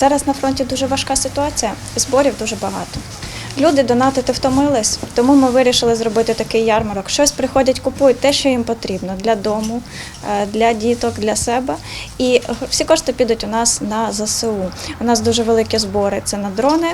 Зараз на фронті дуже важка ситуація, зборів дуже багато. Люди донатити втомились, тому ми вирішили зробити такий ярмарок. Щось приходять, купують те, що їм потрібно для дому, е, для діток, для себе. І всі кошти підуть у нас на ЗСУ. У нас дуже великі збори. Це на дрони,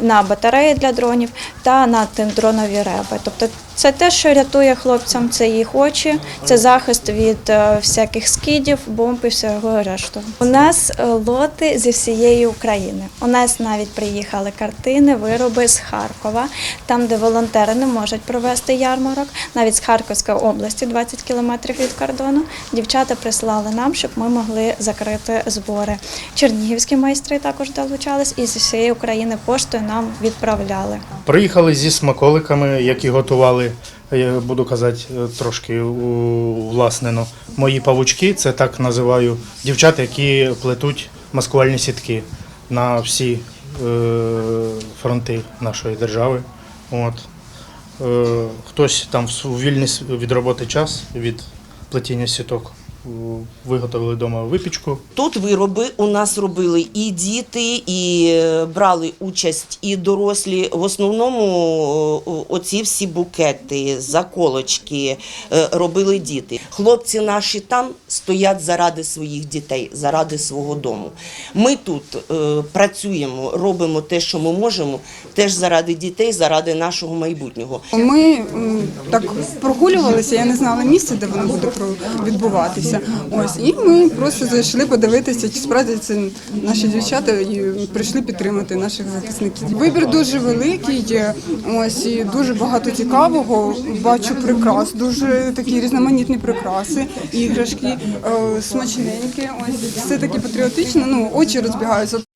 на батареї для дронів та на дронові реби. Тобто це те, що рятує хлопцям, це їх очі, це захист від е, всяких скидів, бомб і всього решту. У нас е, лоти зі всієї України. У нас навіть приїхали картини, вироби з Харкова, там, де волонтери не можуть провести ярмарок, навіть з Харківської області, 20 кілометрів від кордону. Дівчата прислали нам, щоб ми могли закрити збори. Чернігівські майстри також долучались і зі всієї України поштою нам відправляли. Приїхали зі смаколиками, які готували, я буду казати, е, трошки власнено. Мої павучки, це так називаю дівчата, які плетуть маскувальні сітки на всі е, фронти нашої держави. От. Е, Хтось там в вільний від роботи час від плетіння сіток виготовили вдома випічку. Тут вироби у нас робили і діти, і е, брали участь і дорослі. В основному оці всі букети, заколочки е, робили діти. Хлопці наші там стоять заради своїх дітей, заради свого дому. Ми тут е, працюємо, робимо те, що ми можемо, теж заради дітей, заради нашого майбутнього. Ми так прогулювалися, я не знала місця, де воно буде про- відбуватися. Ось і ми просто зайшли подивитися, чи справді це наші дівчата і прийшли підтримати наших захисників. Вибір дуже великий. Ось і дуже багато цікавого. Бачу прикрас, дуже такі різноманітні прикраси, іграшки, е, смачненькі. Ось все таки патріотично. Ну очі розбігаються.